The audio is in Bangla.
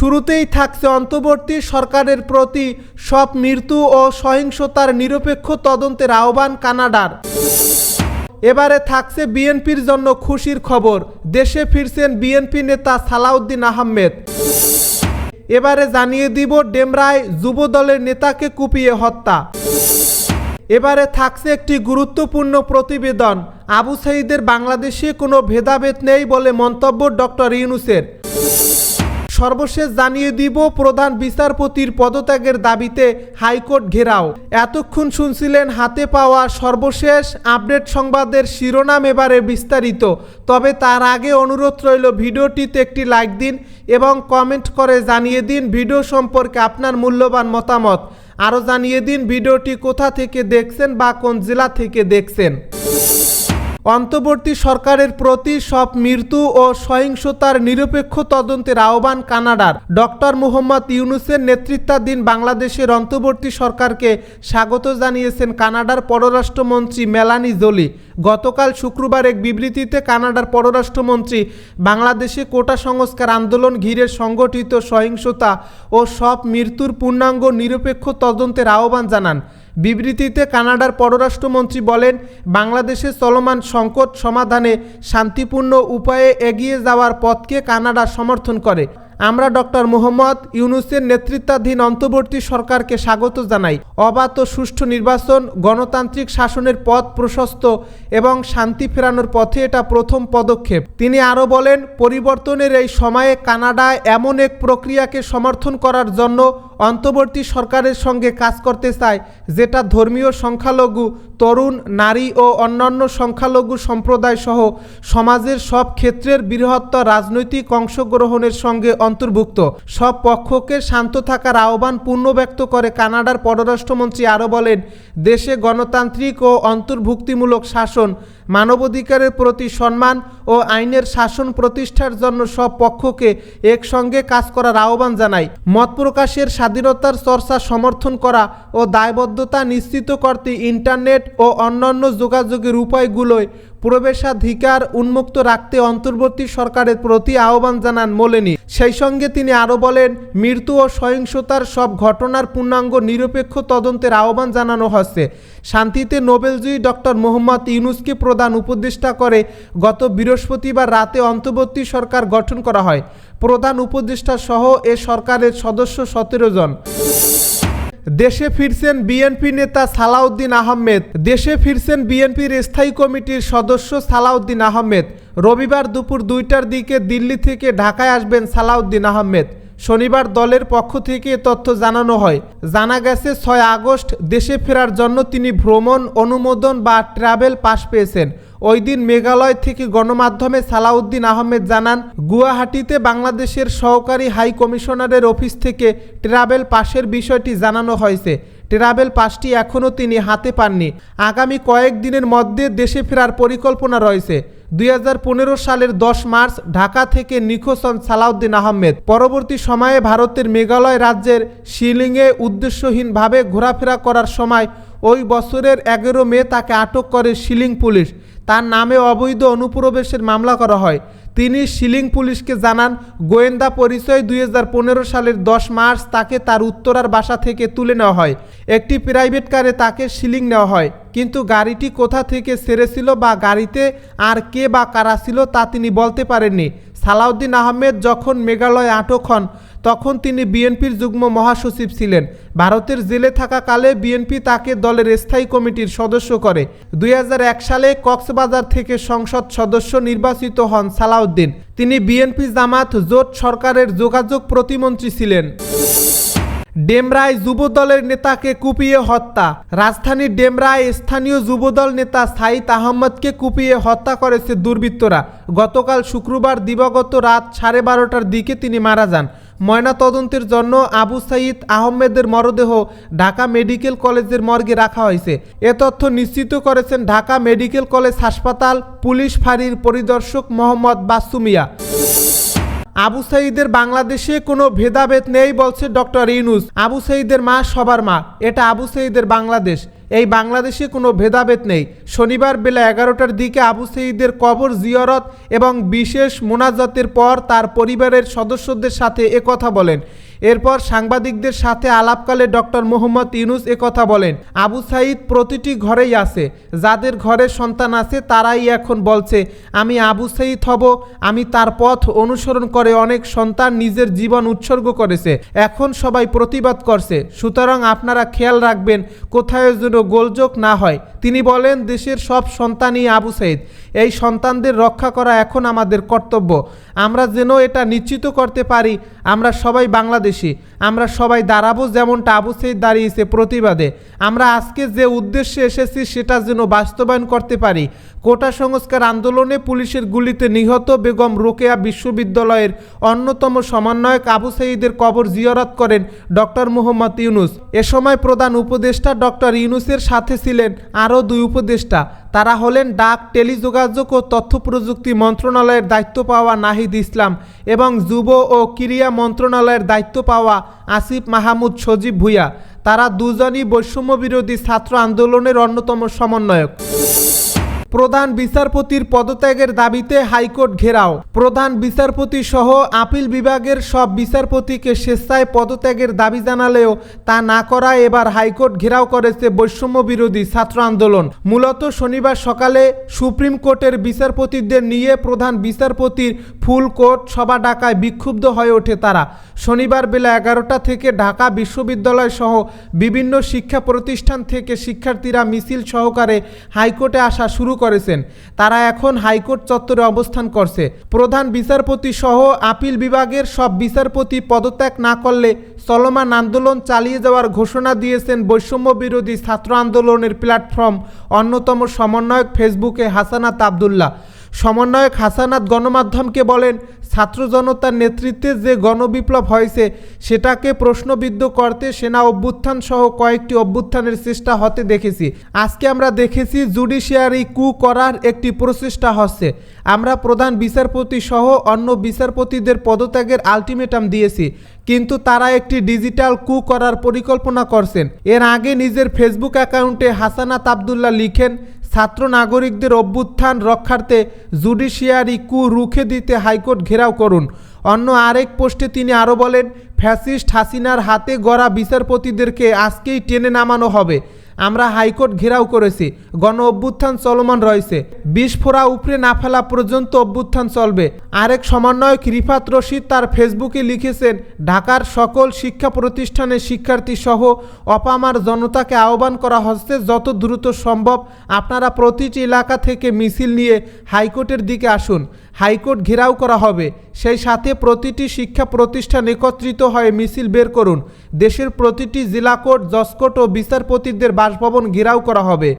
শুরুতেই থাকছে অন্তর্বর্তী সরকারের প্রতি সব মৃত্যু ও সহিংসতার নিরপেক্ষ তদন্তের আহ্বান কানাডার। এবারে থাকছে বিএনপির জন্য খুশির খবর, দেশে ফিরছেন বিএনপি নেতা সালাউদ্দিন আহমেদ। এবারে জানিয়ে দিব ডেমরায় যুব দলের নেতাকে কুপিয়ে হত্যা। এবারে থাকছে একটি গুরুত্বপূর্ণ প্রতিবেদন, আবু সাইদের বাংলাদেশে কোনো ভেদাভেদ নেই বলে মন্তব্য ডক্টর ইউনুসের। সর্বশেষ জানিয়ে দিব, প্রধান বিচারপতির পদত্যাগের দাবিতে হাইকোর্ট ঘেরাও। এতক্ষণ শুনছিলেন হাতে পাওয়া সর্বশেষ আপডেট সংবাদের শিরোনাম এবারে বিস্তারিত। তবে তার আগে অনুরোধ রইল ভিডিওটিতে একটি লাইক দিন এবং কমেন্ট করে জানিয়ে দিন ভিডিও সম্পর্কে আপনার মূল্যবান মতামত। আরও জানিয়ে দিন ভিডিওটি কোথা থেকে দেখছেন বা কোন জেলা থেকে দেখছেন। অন্তর্বর্তী সরকারের প্রতি সব মৃত্যু ও সহিংসতার নিরপেক্ষ তদন্তের আহ্বান কানাডার। ডক্টর মোহাম্মদ ইউনুসের নেতৃত্বাধীন বাংলাদেশের অন্তর্বর্তী সরকারকে স্বাগত জানিয়েছেন কানাডার পররাষ্ট্রমন্ত্রী মেলানি জোলি। গতকাল শুক্রবার এক বিবৃতিতে কানাডার পররাষ্ট্রমন্ত্রী বাংলাদেশে কোটা সংস্কার আন্দোলন ঘিরে সংগঠিত সহিংসতা ও সব মৃত্যুর পূর্ণাঙ্গ নিরপেক্ষ তদন্তের আহ্বান জানান। বিবৃতিতে কানাডার পররাষ্ট্রমন্ত্রী বলেন, বাংলাদেশে চলমান সংকট সমাধানে শান্তিপূর্ণ উপায়ে এগিয়ে যাওয়ার পথকে কানাডা সমর্থন করে। আমরা ডক্টর মোহাম্মদ ইউনুসের নেতৃত্বাধীন অন্তর্বর্তী সরকারকে স্বাগত জানাই। অবাধ ও সুষ্ঠু নির্বাচন, গণতান্ত্রিক শাসনের পথ প্রশস্ত এবং শান্তি ফেরানোর পথে এটা প্রথম পদক্ষেপ। তিনি আরও বলেন, পরিবর্তনের এই সময়ে কানাডা এমন এক প্রক্রিয়াকে সমর্থন করার জন্য অন্তর্বর্তী সরকারের সঙ্গে কাজ করতে চায়, যেটা ধর্মীয় সংখ্যালঘু, তরুণ, নারী ও অন্যান্য সংখ্যালঘু সম্প্রদায় সহ সমাজের সব ক্ষেত্রের বৃহত্তর রাজনৈতিক অংশগ্রহণের সঙ্গে অন্তর্ভুক্ত। সব পক্ষকে শান্ত থাকার আহ্বান পূর্ণ ব্যক্ত করে কানাডার পররাষ্ট্রমন্ত্রী আরও বলেন, দেশে গণতান্ত্রিক ও অন্তর্ভুক্তিমূলক শাসন মানবাধিকারের প্রতি সম্মান ও আইনের শাসন প্রতিষ্ঠার জন্য সব পক্ষকে একসঙ্গে কাজ করার আহ্বান জানায়। মত প্রকাশের স্বাধীনতার চর্চা সমর্থন করা ও দায়বদ্ধতা নিশ্চিত করতে ইন্টারনেট ও অন্যান্য যোগাযোগের উপায়গুলোয় প্রবেশাধিকার উন্মুক্ত রাখতে অন্তর্বর্তী সরকারের প্রতি আহ্বান জানান মোলেনি। সেই সঙ্গে তিনি আরও বলেন, মৃত্যু ও সহিংসতার সব ঘটনার পূর্ণাঙ্গ নিরপেক্ষ তদন্তের আহ্বান জানানো হচ্ছে শান্তিতে নোবেলজয়ী ডক্টর মোহাম্মদ ইউনুসকে প্রধান উপদেষ্টা করে গত বৃহস্পতিবার রাতে অন্তর্বর্তী সরকার গঠন করা হয়। প্রধান উপদেষ্টা সহ এ সরকারের সদস্য সতেরো জন। দেশে ফিরছেন বিএনপি নেতা সালাউদ্দিন আহমেদ। দেশে ফিরছেন বিএনপির স্থায়ী কমিটির সদস্য সালাউদ্দিন আহমেদ। রবিবার দুপুর দুইটার দিকে দিল্লি থেকে ঢাকায় আসবেন সালাউদ্দিন আহমেদ। শনিবার দলের পক্ষ থেকে তথ্য জানানো হয়। জানা গেছে, ছয় আগস্ট দেশে ফেরার জন্য তিনি ভ্রমণ, অনুমোদন বা ট্রাভেল পাস পেয়েছেন। ওই দিন মেঘালয় থেকে গণমাধ্যমে সালাউদ্দিন আহমেদ জানান, গুয়াহাটিতে বাংলাদেশের সহকারী হাই কমিশনারের অফিস থেকে ট্রাভেল পাসের বিষয়টি জানানো হয়েছে। ট্রাভেল পাসটি এখনও তিনি হাতে পাননি। আগামী কয়েক দিনের মধ্যে দেশে ফেরার পরিকল্পনা রয়েছে। দুই হাজার পনেরো সালের দশ মার্চ ঢাকা থেকে নিখোঁজ হন সালাউদ্দিন আহমেদ। পরবর্তী সময়ে ভারতের মেঘালয় রাজ্যের শিলিংয়ে উদ্দেশ্যহীনভাবে ঘোরাফেরা করার সময় ওই বছরের এগারো মে তাকে আটক করে শিলিং পুলিশ। তার নামে অবৈধ অনুপ্রবেশের মামলা করা হয়। তিনি শিলিং পুলিশকে জানান, গোয়েন্দা পরিচয় দুই হাজার পনেরো সালের দশ মার্চ তাকে তার উত্তরার বাসা থেকে তুলে নেওয়া হয়। একটি প্রাইভেট কারে তাকে শিলিং নেওয়া হয়। কিন্তু গাড়িটি কোথা থেকে সেরেছিল বা গাড়িতে আর কে বা কারা ছিল তা তিনি বলতে পারেননি। সালাউদ্দিন আহমেদ যখন মেঘালয় আটক হন তখন তিনি বিএনপির যুগ্ম মহাসচিব ছিলেন। ভারতের জেলে থাকাকালে বিএনপি তাকে দলের স্থায়ী কমিটির সদস্য করে। দুই হাজার এক সালে কক্সবাজার থেকে সংসদ সদস্য নির্বাচিত হন সালাউদ্দিন। তিনি বিএনপি জামাত জোট সরকারের যোগাযোগ প্রতিমন্ত্রী ছিলেন। ডেমরায় যুবদলের নেতাকে কুপিয়ে হত্যা। রাজধানীর ডেমরায় স্থানীয় যুবদল নেতা সাইদ আহমদকে কুপিয়ে হত্যা করেছে দুর্বৃত্তরা। গতকাল শুক্রবার দিবাগত রাত সাড়ে বারোটার দিকে তিনি মারা যান। ময়নাতদন্তের জন্য আবু সাইদ আহমেদের মরদেহ ঢাকা মেডিকেল কলেজের মর্গে রাখা হয়েছে। এ তথ্য নিশ্চিত করেছেন ঢাকা মেডিকেল কলেজ হাসপাতাল পুলিশ ফাঁড়ির পরিদর্শক মোহাম্মদ বাসুমিয়া আবু সাইদের বাংলাদেশে কোনো ভেদাভেদ নেই বলছে ডক্টর ইউনুস। আবু সাইদের মা সবার মা। এটা আবু সাইদের বাংলাদেশ। এই বাংলাদেশে কোনো ভেদাভেদ নেই। শনিবার বেলা এগারোটার দিকে আবু সঈদের কবর জিয়রত এবং বিশেষ মোনাজাতের পর তার পরিবারের সদস্যদের সাথে একথা বলেন। এরপর সাংবাদিকদের সাথে আলাপকালে ডক্টর মোহাম্মদ ইউনুস কথা বলেন, আবু সাইদ প্রতিটি ঘরেই আছে, যাদের ঘরে সন্তান আছে তারাই এখন বলছে, আমি আবু সাইদ হব, আমি তার পথ অনুসরণ করে অনেক সন্তান নিজের জীবন উৎসর্গ করেছে, এখন সবাই প্রতিবাদ করছে, সুতরাং আপনারা খেয়াল রাখবেন কোথায় যেন গোলযোগ না হয়। তিনি বলেন, দেশের সব সন্তানই আবু সাইদ এই সন্তানদের রক্ষা করা এখন আমাদের কর্তব্য। আমরা যেন এটা নিশ্চিত করতে পারি আমরা সবাই বাংলাদেশি। আমরা সবাই দাঁড়াবো যেমনটা আবু সৈদ দাঁড়িয়েছে প্রতিবাদে। আমরা আজকে যে উদ্দেশ্যে এসেছি সেটা যেন বাস্তবায়ন করতে পারি। কোটা সংস্কার আন্দোলনে পুলিশের গুলিতে নিহত বেগম রোকেয়া বিশ্ববিদ্যালয়ের অন্যতম সমন্বয়ক আবু সাইদের কবর জিয়ারত করেন ডক্টর মোহাম্মদ ইউনুস। এ সময় প্রধান উপদেষ্টা ডক্টর ইউনুসের সাথে ছিলেন আরও দুই উপদেষ্টা। তারা হলেন ডাক, টেলিযোগাযোগ ও তথ্য প্রযুক্তি মন্ত্রণালয়ের দায়িত্ব পাওয়া নাহিদ ইসলাম এবং যুব ও ক্রীড়া মন্ত্রণালয়ের দায়িত্ব পাওয়া আসিফ মাহমুদ সজীব ভুইয়া। তারা দুজনই বৈষম্য বিরোধী ছাত্র আন্দোলনের অন্যতম সমন্বয়ক। প্রধান বিচারপতির পদত্যাগের দাবিতে হাইকোর্ট ঘেরাও। প্রধান বিচারপতি সহ আপিল বিভাগের সব বিচারপতিকে স্বেচ্ছায় পদত্যাগের দাবি জানালেও তা না করায় এবার হাইকোর্ট ঘেরাও করেছে বৈষম্য বিরোধী ছাত্র আন্দোলন। মূলত শনিবার সকালে সুপ্রিম কোর্টের বিচারপতিদের নিয়ে প্রধান বিচারপতির ফুল কোর্ট সভা ডাকায় বিক্ষুব্ধ হয়ে ওঠে তারা। শনিবার বেলা এগারোটা থেকে ঢাকা বিশ্ববিদ্যালয় সহ বিভিন্ন শিক্ষা প্রতিষ্ঠান থেকে শিক্ষার্থীরা মিছিল সহকারে হাইকোর্টে আসা শুরু করেছেন। তারা এখন হাইকোর্ট চত্বরে অবস্থান করছে। প্রধান বিচারপতি সহ আপিল বিভাগের সব বিচারপতি পদত্যাগ না করলে চলমান আন্দোলন চালিয়ে যাওয়ার ঘোষণা দিয়েছেন বৈষম্য বিরোধী ছাত্র আন্দোলনের প্ল্যাটফর্ম অন্যতম সমন্বয়ক ফেসবুকে হাসানাত আবদুল্লাহ। সমন্বয়ক হাসানাত গণমাধ্যমকে বলেন, ছাত্র জনতার নেতৃত্বে যে গণবিপ্লব হয়েছে, সেটাকে প্রশ্নবিদ্ধ করতে সেনা অভ্যুত্থান সহ কয়েকটি অভ্যুত্থানের চেষ্টা হতে দেখেছি। আজকে আমরা দেখেছি জুডিশিয়ারি কু করার একটি প্রচেষ্টা হচ্ছে। আমরা প্রধান বিচারপতি সহ অন্য বিচারপতিদের পদত্যাগের আলটিমেটাম দিয়েছি, কিন্তু তারা একটি ডিজিটাল কু করার পরিকল্পনা করছেন। এর আগে নিজের ফেসবুক অ্যাকাউন্টে হাসানাত আবদুল্লাহ লিখেন ছাত্র নাগরিকদের অভ্যুত্থান রক্ষার্থে জুডিশিয়ারি কু রুখে দিতে হাইকোর্ট ঘেরাও করুন। অন্য আরেক পোস্টে তিনি আরও বলেন, ফ্যাসিস্ট হাসিনার হাতে গড়া বিচারপতিদেরকে আজকেই টেনে নামানো হবে। আমরা হাইকোর্ট ঘেরাও করেছি। গণ অভ্যুত্থান চলমান রয়েছে। বিস্ফোরা উপরে না ফেলা পর্যন্ত অভ্যুত্থান চলবে। আরেক সমন্বয়ক রিফাত রশিদ তার ফেসবুকে লিখেছেন, ঢাকার সকল শিক্ষা প্রতিষ্ঠানের শিক্ষার্থী সহ অপামার জনতাকে আহ্বান করা হচ্ছে যত দ্রুত সম্ভব। আপনারা প্রতিটি এলাকা থেকে মিছিল নিয়ে হাইকোর্টের দিকে আসুন। হাইকোর্ট ঘেরাও করা হবে। সেই সাথে প্রতিটি শিক্ষা প্রতিষ্ঠান একত্রিত হয়ে মিছিল বের করুন। দেশের প্রতিটি জেলা কোর্ট, জজ কোর্ট ও বিচারপতিদের বাসভবন ঘেরাও করা হবে।